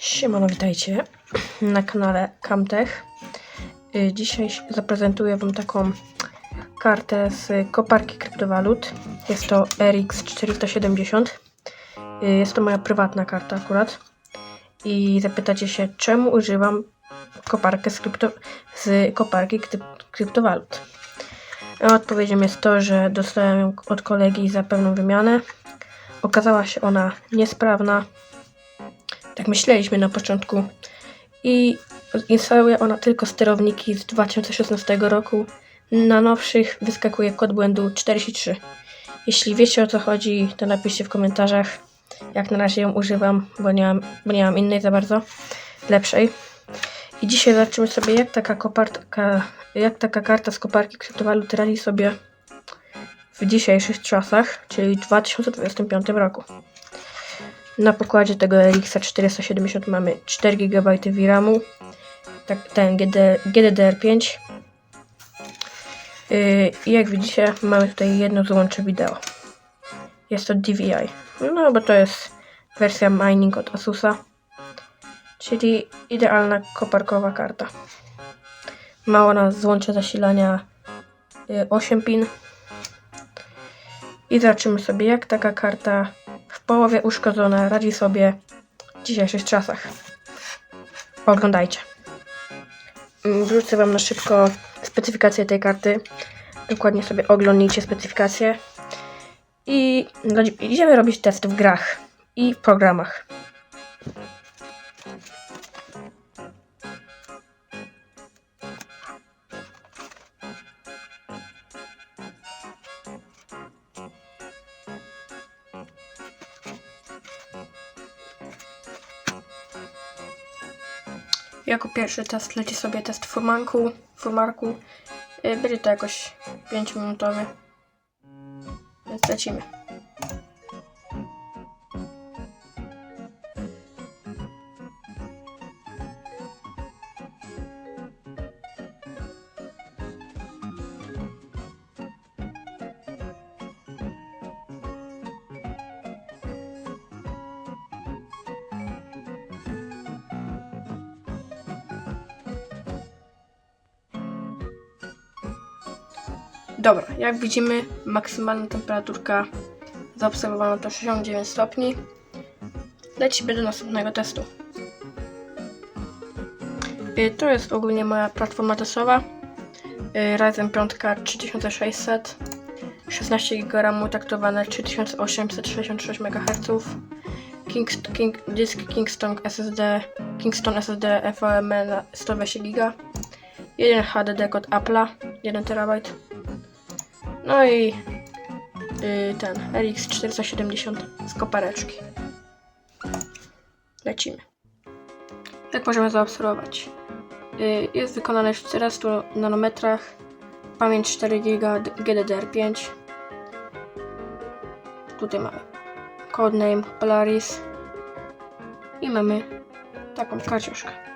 Siemano, witajcie na kanale Camtech. Y, Dzisiaj zaprezentuję Wam taką kartę z koparki kryptowalut. Jest to RX 470. Y, Jest to moja prywatna karta akurat. I zapytacie się, czemu używam koparkę z, krypto, z koparki kryp, kryptowalut. Odpowiedzią jest to, że dostałem ją od kolegi za pewną wymianę. Okazała się ona niesprawna, tak myśleliśmy na początku. I instaluje ona tylko sterowniki z 2016 roku. Na nowszych wyskakuje kod błędu 43. Jeśli wiecie o co chodzi, to napiszcie w komentarzach. Jak na razie ją używam, bo nie mam, bo nie mam innej za bardzo lepszej. I dzisiaj zobaczymy sobie, jak taka, koparka, jak taka karta z koparki kryptowalut radzi sobie w dzisiejszych czasach, czyli w 2025 roku. Na pokładzie tego RX 470 mamy 4 GB VRAMu, tak, ten GD, GDDR5. Yy, I jak widzicie, mamy tutaj jedno złącze wideo. Jest to DVI. No, bo to jest wersja mining od Asusa, czyli idealna koparkowa karta. Ma ona złącze zasilania yy, 8 pin. I zobaczymy sobie, jak taka karta połowie uszkodzona radzi sobie w dzisiejszych czasach. Oglądajcie. Mm, Wrzucę Wam na szybko specyfikację tej karty. Dokładnie sobie oglądnijcie specyfikację. I no, idziemy robić test w grach i w programach. Jako pierwszy test leci sobie test furmanku, furmarku. Y, Będzie to jakoś 5 minutowy. Więc lecimy. Dobra, jak widzimy, maksymalna temperaturka zaobserwowana to 69 stopni. Lecimy do następnego testu. Y, To jest ogólnie moja platforma testowa. Ryzen 5 3600, 16 GB RAMu taktowane 3866 MHz, King, King, dysk Kingston SSD, Kingston SSD FOME na 120 GB, 1 HDD kod Apple'a, 1 TB. No i y, ten RX 470 z kopareczki. Lecimy. Jak możemy zaobserwować? Y, jest wykonane w 400 nanometrach, pamięć 4 GB GDDR5. Tutaj mamy codename Polaris i mamy taką karciuszkę.